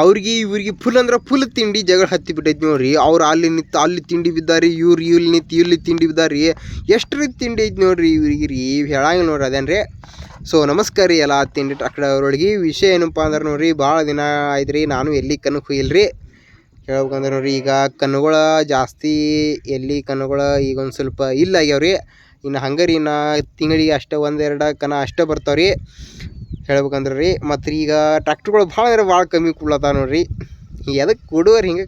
ಅವ್ರಿಗೆ ಇವ್ರಿಗೆ ಫುಲ್ ಅಂದ್ರೆ ಫುಲ್ ತಿಂಡಿ ಜಗಳ ಹತ್ತಿ ಬಿಟ್ಟೈತಿ ನೋಡ್ರಿ. ಅವ್ರು ಅಲ್ಲಿ ನಿಂತು ಅಲ್ಲಿ ತಿಂಡಿ ಬಿದ್ದಾರಿ, ಇವ್ರು ಇಲ್ಲಿ ನಿಂತು ಇಲ್ಲಿ ತಿಂಡಿ ಬಿದ್ದಾರಿ. ಎಷ್ಟು ರೀತಿ ತಿಂಡಿ ಐತಿ ನೋಡ್ರಿ ಇವ್ರಿಗೆ ರೀ. ಹೇಳಂಗಿಲ್ಲ ನೋಡ್ರಿ ಅದೇನ್ರಿ ಸೊ ನಮಸ್ಕಾರ ರೀ ಎಲ್ಲ ತಿಂಡಿ ಟ್ರಾಕ್ಟರ್ ಅವ್ರೊಳಗೆ. ವಿಷಯ ಏನಪ್ಪ ಅಂದ್ರೆ ನೋಡ್ರಿ, ಭಾಳ ದಿನ ಆಯ್ತು ರೀ. ನಾನು ಎಲ್ಲಿ ಕನಕ್ಕೆ ಹೋಗಿಲ್ರಿ. ಹೇಳ್ಬೇಕಂದ್ರೆ ನೋಡ್ರಿ, ಈಗ ಕಣ್ಣುಗಳ ಜಾಸ್ತಿ, ಎಲ್ಲಿ ಕಣ್ಣುಗಳ ಈಗ ಒಂದು ಸ್ವಲ್ಪ ಇಲ್ಲ ಆಗ್ಯಾವ್ರಿ. ಇನ್ನು ಹಂಗೆ ರೀ, ಇನ್ನು ತಿಂಗಳಿಗೆ ಅಷ್ಟೇ ಒಂದೆರಡು ಕನ ಅಷ್ಟೇ ಬರ್ತಾವ್ರಿ. ಹೇಳ್ಬೇಕಂದ್ರೆ ರೀ ಮತ್ತು ಈಗ ಟ್ರ್ಯಾಕ್ಟ್ರುಗಳು ಭಾಳ ಅಂದ್ರೆ ಭಾಳ ಕಮ್ಮಿ ಕೊಡ್ಲತ್ತಾವ ನೋಡ್ರಿ. ಎದಕ್ಕೆ ಕೊಡೋರು ಹಿಂಗೆ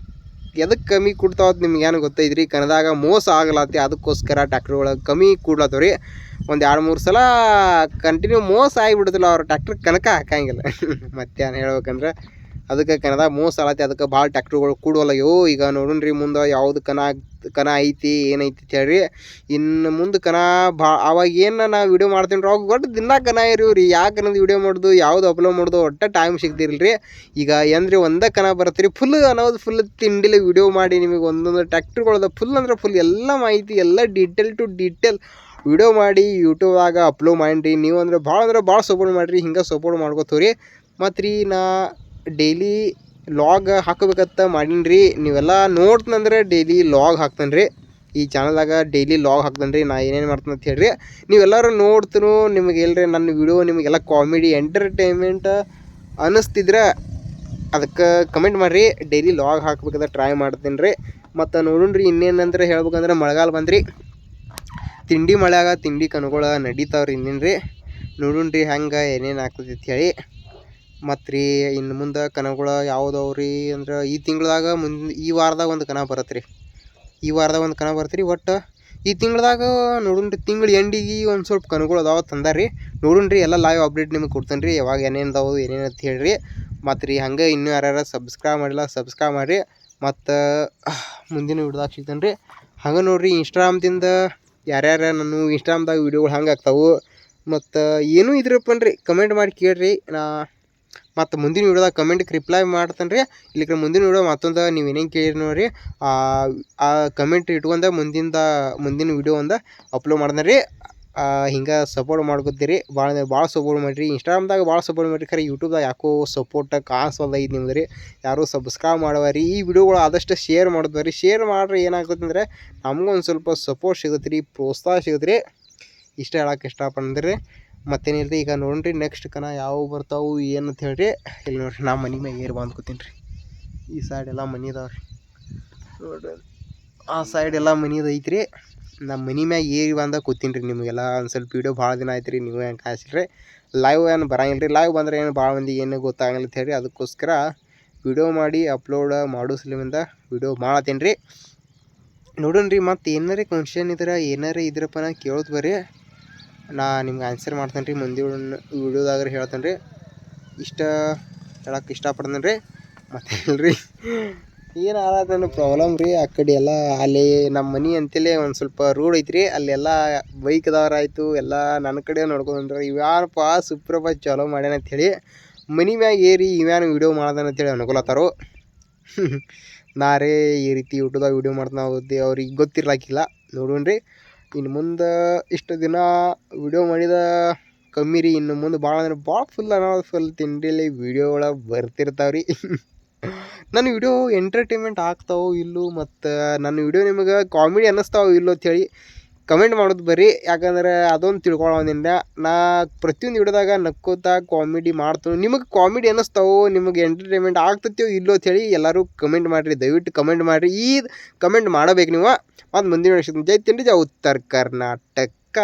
ಎದಕ್ಕೆ ಕಮ್ಮಿ ಕೊಡ್ತಾವ ನಿಮ್ಗೆ ಏನು ಗೊತ್ತೈತ್ರಿ? ಕನದಾಗ ಮೋಸ ಆಗಲತ್ತಿ, ಅದಕ್ಕೋಸ್ಕರ ಟ್ರ್ಯಾಕ್ಟ್ರುಗಳು ಕಮ್ಮಿ ಕೊಡ್ಲತ್ತಾವ ರೀ ಒಂದು ಎರಡು ಮೂರು ಸಲ ಕಂಟಿನ್ಯೂ ಮೋಸ ಆಗಿಬಿಡ್ತಿಲ್ಲ ಅವ್ರ ಟ್ರ್ಯಾಕ್ಟ್ರ್ ಕನಕ ಹಾಕಂಗಿಲ್ಲ. ಮತ್ತೇನು ಹೇಳ್ಬೇಕಂದ್ರೆ ಅದಕ್ಕೆ ಕನದ ಮೋಸ ಆಗತ್ತೆ ಅದಕ್ಕೆ ಭಾಳ ಟ್ಯಾಕ್ಟ್ರುಗಳು ಓ ಈಗ ನೋಡೋಣ್ರಿ ಮುಂದೆ ಯಾವ್ದು ಕನ ಕನ ಐತಿ ಏನೈತಿ ಹೇಳ್ರಿ. ಇನ್ನು ಮುಂದೆ ಕನ ಭಾ ಅವಾಗ ಏನು ನಾ ವಿಡಿಯೋ ಮಾಡ್ತೀನಿ ರೀ, ಅವಾಗ ಒಟ್ಟು ದಿನ ಕನ ಇರೀವ್ರಿ ಯಾಕೆ ಅನ್ನೋದು ವಿಡಿಯೋ ಮಾಡೋದು, ಯಾವ್ದು ಅಪ್ಲೋಡ್ ಮಾಡೋದು, ಒಟ್ಟು ಟೈಮ್ ಸಿಗ್ತಿರಲ್ರಿ ಈಗ ಏನ್ರಿ ಒಂದೇ ಕನ ಬರುತ್ತೆ ಫುಲ್ ಅನ್ನೋದು ಫುಲ್ ತಿಂಡಿಲಿ ವಿಡಿಯೋ ಮಾಡಿ ನಿಮಗೆ ಒಂದೊಂದು ಟ್ಯಾಕ್ಟ್ರುಗಳದ ಫುಲ್ ಅಂದ್ರೆ ಫುಲ್ ಎಲ್ಲ ಮಾಹಿತಿ, ಎಲ್ಲ ಡೀಟೇಲ್ ಟು ಡೀಟೇಲ್ ವಿಡಿಯೋ ಮಾಡಿ ಯೂಟ್ಯೂಬ್ದಾಗ ಅಪ್ಲೋಡ್ ಮಾಡಿರಿ. ನೀವು ಅಂದ್ರೆ ಭಾಳ ಅಂದ್ರೆ ಭಾಳ ಸಪೋರ್ಟ್ ಮಾಡಿರಿ, ಹಿಂಗೆ ಸಪೋರ್ಟ್ ಮಾಡ್ಕೋತೀವ್ರಿ. ಮತ್ತು ರೀ ನಾ ಡೈಲಿ ಲಾಗ್ ಹಾಕಬೇಕಂತ ಮಾಡೀನಿ ರೀ ನೀವೆಲ್ಲ ನೋಡ್ತಂದ್ರೆ ಡೈಲಿ ಲಾಗ್ ಹಾಕ್ತೇನೆ ರೀ ಈ ಚಾನಲ್ದಾಗ ಡೈಲಿ ಲಾಗ್ ಹಾಕ್ತೇನೆ ರೀ ನಾ ಏನೇನು ಮಾಡ್ತೀನಿ ಅಂತ ಹೇಳ್ರಿ. ನೀವೆಲ್ಲರೂ ನೋಡ್ತೀನಿ ನಿಮಗೆ ಎಲ್ರಿ ನನ್ನ ವಿಡಿಯೋ ನಿಮಗೆಲ್ಲ ಕಾಮಿಡಿ ಎಂಟರ್ಟೈನ್ಮೆಂಟ್ ಅನ್ನಿಸ್ತಿದ್ರೆ ಅದಕ್ಕೆ ಕಮೆಂಟ್ ಮಾಡಿರಿ. ಡೈಲಿ ಲಾಗ್ ಹಾಕ್ಬೇಕಂತ ಟ್ರೈ ಮಾಡ್ತೀನಿ ರೀ ಮತ್ತು ನೋಡೋಣ್ರಿ, ಇನ್ನೇನಂದ್ರೆ ಹೇಳ್ಬೇಕಂದ್ರೆ ಮಳೆಗಾಲ ಬಂದ್ರಿ. ತಿಂಡಿ ಮಳೆಯಾಗ ತಿಂಡಿ ಕನುಗಳು ನಡೀತಾವ್ರಿ ಇನ್ನೇನು ರೀ ನೋಡೋಣ್ರಿ ಹೆಂಗೆ ಏನೇನು ಅಂತ ಹೇಳಿ. ಮತ್ತು ರೀ ಇನ್ನು ಮುಂದೆ ಕನಗಳು ಯಾವುದವು ರೀ ಅಂದ್ರೆ ಈ ತಿಂಗಳದಾಗ ಮುಂದೆ ಈ ವಾರದಾಗ ಒಂದು ಕನ ಬರುತ್ತೆ ರೀ ಈ ವಾರದಾಗ ಒಂದು ಕನ ಬರುತ್ತೆ ರೀ ಒಟ್ಟು ಈ ತಿಂಗಳದಾಗ ನೋಡೋಣ್ರಿ ತಿಂಗಳು ಎಂಡಿಗೆ ಒಂದು ಸ್ವಲ್ಪ ಕನಗಳು ಅದಾವ ತಂದಾರ ರೀ ನೋಡೋಣ್ರಿ ಎಲ್ಲ ಲೈವ್ ಅಪ್ಡೇಟ್ ನಿಮಗೆ ಕೊಡ್ತೇನೆ ರೀ ಯಾವಾಗ ಏನೇನು ಅದಾವು, ಏನೇನು ಅಂತ ಹೇಳ್ರಿ. ಮತ್ತು ರೀ ಹಂಗೆ ಇನ್ನೂ ಯಾರ್ಯಾರು ಸಬ್ಸ್ಕ್ರೈಬ್ ಮಾಡಿಲ್ಲ ಸಬ್ಸ್ಕ್ರೈಬ್ ಮಾಡಿರಿ. ಮತ್ತು ಮುಂದಿನ ವಿಡ್ದಾಗ ಸಿಗ್ತೇನೆ ರೀ ಹಂಗೆ ನೋಡಿರಿ ಇನ್ಸ್ಟಾಗ್ರಾಮ್ದಿಂದ ಯಾರ್ಯಾರು ನಾನು ಇನ್ಸ್ಟಾಗ್ರಾಮ್ದಾಗ ವೀಡಿಯೋಗಳು ಹಂಗೆ ಆಗ್ತಾವೆ. ಮತ್ತು ಏನೂ ಇದ್ರಪ್ಪನ್ರಿ ಕಮೆಂಟ್ ಮಾಡಿ ಕೇಳಿರಿ. ನಾ ಮತ್ತು ಮುಂದಿನ ವಿಡಿಯೋದಾಗ ಕಮೆಂಟ್ಗೆ ರಿಪ್ಲೈ ಮಾಡ್ತೇನೆ ರೀ ಇಲ್ಲಿಗೆ ಮುಂದಿನ ವಿಡಿಯೋ ಮತ್ತೊಂದು ನೀವು ಏನೇನು ಕೇಳಿರಿ ನೋಡ್ರಿ. ಆ ಕಮೆಂಟ್ ಇಟ್ಕೊಂಡ ಮುಂದಿಂದ, ಮುಂದಿನ ವಿಡಿಯೋ ಒಂದು ಅಪ್ಲೋಡ್ ಮಾಡ್ದೆ ರೀ ಹಿಂಗೆ ಸಪೋರ್ಟ್ ಮಾಡ್ಕೊತೀರಿ. ಭಾಳ ಭಾಳ ಸಪೋರ್ಟ್ ಮಾಡಿರಿ. ಇನ್ಸ್ಟಾಗ್ರಾಮ್ದಾಗ ಭಾಳ ಸಪೋರ್ಟ್ ಮಾಡಿರಿ. ಖರೆ ಯೂಟ್ಯೂಬ್ದಾಗ ಯಾಕೋ ಸಪೋರ್ಟ್ ಕಾಣಿಸೋಲ್ಲ ಇದು ನಿಮ್ದು ರೀ ಯಾರೂ ಸಬ್ಸ್ಕ್ರೈಬ್ ಮಾಡವರಿ. ಈ ವಿಡಿಯೋಗಳು ಆದಷ್ಟು ಶೇರ್ ಮಾಡೋದು ರೀ ಶೇರ್ ಮಾಡ್ರಿ ಏನಾಗುತ್ತೆ ಅಂದರೆ ನಮಗೂ ಒಂದು ಸ್ವಲ್ಪ ಸಪೋರ್ಟ್ ಸಿಗುತ್ತೆ ರೀ ಪ್ರೋತ್ಸಾಹ ಸಿಗುತ್ತೆ ರೀ ಇಷ್ಟ ಹೇಳಕ್ಕೆ ಇಷ್ಟಪಡ್ರಿ ಮತ್ತೇನಿಲ್ಲ ಈಗ ನೋಡ್ರಿ ನೆಕ್ಸ್ಟ್ ಕನ ಯಾವ ಬರ್ತಾವು ಏನು ಅಂತ ಹೇಳ್ರಿ. ಇಲ್ಲಿ ನೋಡ್ರಿ, ನಾ ಮನೆ ಮ್ಯಾಗ ಏರ್ ಬಂದು ಕೂತೀನಿ ರೀ ಈ ಸೈಡ್ ಎಲ್ಲ ಮನೆ ಇದಾವೆ ರೀ ನೋಡ್ರಿ, ಆ ಸೈಡ್ ಎಲ್ಲ ಮನಿದು ಐತ್ರಿ. ನಮ್ಮ ಮನೆ ಮ್ಯಾಗ ಏರಿ ಬಂದ ಕೂತೀನಿ ರೀ ನಿಮಗೆಲ್ಲ ಒಂದು ಸ್ವಲ್ಪ ವೀಡಿಯೋ ಭಾಳ ದಿನ ಆಯ್ತು ರೀ ನೀವು ಹೆಂಗೆ ಕಾಯಿಸಿಲ್ರಿ. ಲೈವ್ ಏನು ಬರಂಗಿಲ್ಲ ರೀ ಲೈವ್ ಬಂದ್ರೆ ಏನು ಭಾಳ ಮಂದಿ ಏನು ಗೊತ್ತಾಗಲ್ಲ ಅಂತ ಹೇಳಿ ಅದಕ್ಕೋಸ್ಕರ ವಿಡಿಯೋ ಮಾಡಿ ಅಪ್ಲೋಡ್ ಮಾಡೋ ಸಲಿಂದ ವಿಡಿಯೋ ಮಾಡತ್ತೀನಿ ರೀ ನೋಡೋಣ ರೀ ಮತ್ತು ಏನಾರೇ ಕ್ವಶನ್ ಇದ್ರೆ, ಏನಾರೇ ಇದ್ರಪ್ಪ ನಾ ಕೇಳೋದು ಬರ್ರಿ. ನಾ ನಿಮ್ಗೆ ಆನ್ಸರ್ ಮಾಡ್ತೇನೆ ರೀ ಮುಂದಿನ ವಿಡಿಯೋದಾಗ ಹೇಳ್ತೇನೆ ರೀ ಇಷ್ಟ ಹೇಳಕ್ಕೆ ಇಷ್ಟಪಡ್ತೇನೆ ರೀ. ಮತ್ತೆ ರೀ ಏನು ಆದ ಪ್ರಾಬ್ಲಮ್ ರೀ, ಆ ಕಡೆ ಎಲ್ಲ ಅಲ್ಲಿ ನಮ್ಮ ಮನೆ ಅಂತೇಳಿ ಒಂದು ಸ್ವಲ್ಪ ರೋಡ್ ಐತ್ರಿ ಅಲ್ಲೆಲ್ಲ ಆಯಿತು, ಎಲ್ಲ ನನ್ನ ಕಡೆ ನೋಡ್ಕೊಂಡ್ರೆ ಇವ್ಯಾನಪ್ಪ ಸುಪ್ರಭ ಚಲೋ ಮಾಡ್ಯಾನ ಅಂಥೇಳಿ ಮನೆ ಮ್ಯಾಗ ಏರಿ ಇವ್ಯಾನ ವೀಡಿಯೋ ಮಾಡ್ದಾನ ಅಂತೇಳಿ ಅನ್ಕೊಳತ್ತಾರೋ ನಾ ರೇ ಈ ರೀತಿ ಯೂಟ್ಯೂಬ್ದಾಗ ವೀಡಿಯೋ ಮಾಡ್ತಾನೆ ಅವ್ರಿಗೆ ಗೊತ್ತಿರ್ಲಾಕಿಲ್ಲ, ನೋಡೋಣ್ರಿ. ಇನ್ನು ಮುಂದೆ ಇಷ್ಟು ದಿನ ವೀಡಿಯೋ ಮಾಡಿದ ಕಮ್ಮಿ ರೀ ಇನ್ನು ಮುಂದೆ ಭಾಳ ಅಂದ್ರೆ ಭಾಳ ಫುಲ್ ಅನ್ನೋದು ಫುಲ್ ತಿಂಡಿಲಿ ವೀಡಿಯೋ ಒಳಗೆ ಬರ್ತಿರ್ತಾವೆ ರೀ ನನ್ನ ವಿಡಿಯೋ ಎಂಟರ್ಟೈನ್ಮೆಂಟ್ ಆಗ್ತಾವೋ ಇಲ್ಲೋ ಮತ್ತು ನನ್ನ ವಿಡಿಯೋ ನಿಮಗೆ ಕಾಮಿಡಿ ಅನ್ನಿಸ್ತಾವೋ ಇಲ್ಲೋ ಅಂಥೇಳಿ ಕಮೆಂಟ್ ಮಾಡೋದು ಬರೀ, ಯಾಕಂದ್ರೆ ಅದೊಂದು ತಿಳ್ಕೊಳ್ಳೋದ್ರಿಂದ ನಾ ಪ್ರತಿಯೊಂದು ವಿಡಿಯೋದಾಗ ನಕ್ಕೋತಾ ಕಾಮಿಡಿ ಮಾಡ್ತೀನಿ ನಿಮಗೆ ಕಾಮಿಡಿ ಅನ್ನಿಸ್ತಾವೋ, ನಿಮಗೆ ಎಂಟರ್ಟೈನ್ಮೆಂಟ್ ಆಗ್ತೈತೋ ಇಲ್ಲೋ ಅಂಥೇಳಿ ಎಲ್ಲರೂ ಕಮೆಂಟ್ ಮಾಡಿರಿ, ದಯವಿಟ್ಟು ಕಮೆಂಟ್ ಮಾಡಿರಿ. ಈ ಕಮೆಂಟ್ ಮಾಡಬೇಕು ನೀವು. ಮತ್ತು ಮುಂದಿನ ಜೈ ತಿಂಡಿ, ಜೈ ಉತ್ತರ ಕರ್ನಾಟಕ.